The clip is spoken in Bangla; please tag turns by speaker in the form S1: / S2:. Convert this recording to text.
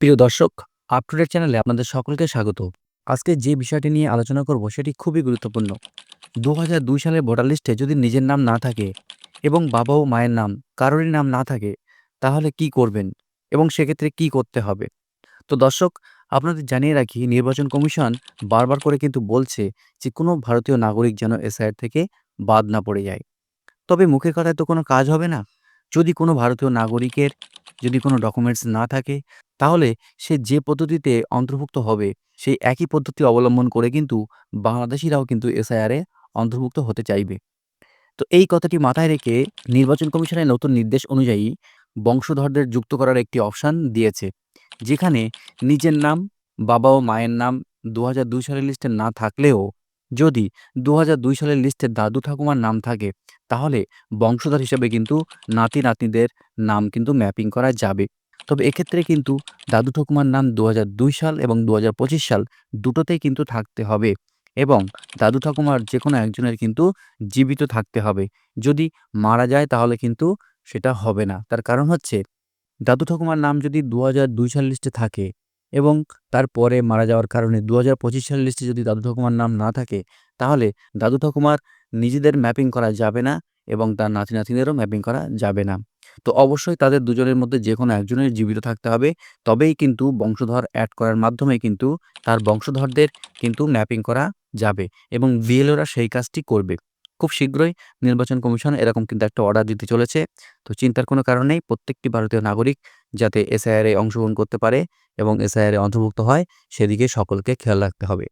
S1: প্রিয় দর্শক আপটুডেট চ্যানেলে আপনাদের সকলকে স্বাগত। আজকে যে বিষয়টি নিয়ে আলোচনা করব সেটি খুবই গুরুত্বপূর্ণ। দু হাজার দুই সালের ভোটার লিস্টে যদি নিজের নাম না থাকে এবং বাবা ও মায়ের নাম কারোরই নাম না থাকে, তাহলে কি করবেন এবং সেক্ষেত্রে কি করতে হবে? তো দর্শক, আপনাদের জানিয়ে রাখি, নির্বাচন কমিশন বারবার করে কিন্তু বলছে যে কোনো ভারতীয় নাগরিক যেন এসআইআর থেকে বাদ না পড়ে যায়। তবে মুখের কথায় তো কোনো কাজ হবে না। যদি কোনো ভারতীয় নাগরিকের যদি কোনো ডকুমেন্টস না থাকে তাহলে সে যে পদ্ধতিতে অন্তর্ভুক্ত হবে, সেই একই পদ্ধতি অবলম্বন করে কিন্তু বাংলাদেশিরাও কিন্তু এসআইআরে অন্তর্ভুক্ত হতে চাইবে। তো এই কথাটি মাথায় রেখে নির্বাচন কমিশনের নতুন নির্দেশ অনুযায়ী বংশধরদের যুক্ত করার একটি অপশান দিয়েছে, যেখানে নিজের নাম, বাবা ও মায়ের নাম দু সালের লিস্টে না থাকলেও যদি দু সালের লিস্টে দাদু ঠাকুমার নাম থাকে, তাহলে বংশধর হিসেবে কিন্তু নাতি নাতনিদের নাম কিন্তু ম্যাপিং করা যাবে। তবে এক্ষেত্রে কিন্তু দাদু ঠাকুমার নাম দু সাল এবং দু হাজার পঁচিশ সাল দুটোতেই কিন্তু থাকতে হবে এবং দাদু ঠাকুমার যে কোনো একজনের কিন্তু জীবিত থাকতে হবে। যদি মারা যায় তাহলে কিন্তু সেটা হবে না। তার কারণ হচ্ছে দাদু ঠাকুমার নাম যদি দু হাজার দুই সাল লিস্টে থাকে এবং তারপরে মারা যাওয়ার কারণে দু হাজার পঁচিশ সাল লিস্টে যদি দাদু ঠাকুমার নাম না থাকে, তাহলে দাদু ঠাকুমার নিজেদের ম্যাপিং করা যাবে না এবং তার নাতি নাতিনেরও ম্যাপিং করা যাবে না। তো অবশ্যই তাদের দুজনের মধ্যে যে কোনো একজনের জীবিত থাকতে হবে। তবেই কিন্তু বংশধর অ্যাড করার মাধ্যমে কিন্তু তার বংশধরদের কিন্তু ম্যাপিং করা যাবে এবং বিএলওরা সেই কাজটি করবে। খুব শীঘ্রই নির্বাচন কমিশন এরকম কিন্তু একটা অর্ডার দিতে চলেছে। তো চিন্তার কোনো কারণ নেই, প্রত্যেকটি ভারতীয় নাগরিক যাতে এসআইআরে অংশগ্রহণ করতে পারে এবং এসআইআরে অন্তর্ভুক্ত হয়, সেদিকে সকলকে খেয়াল রাখতে হবে।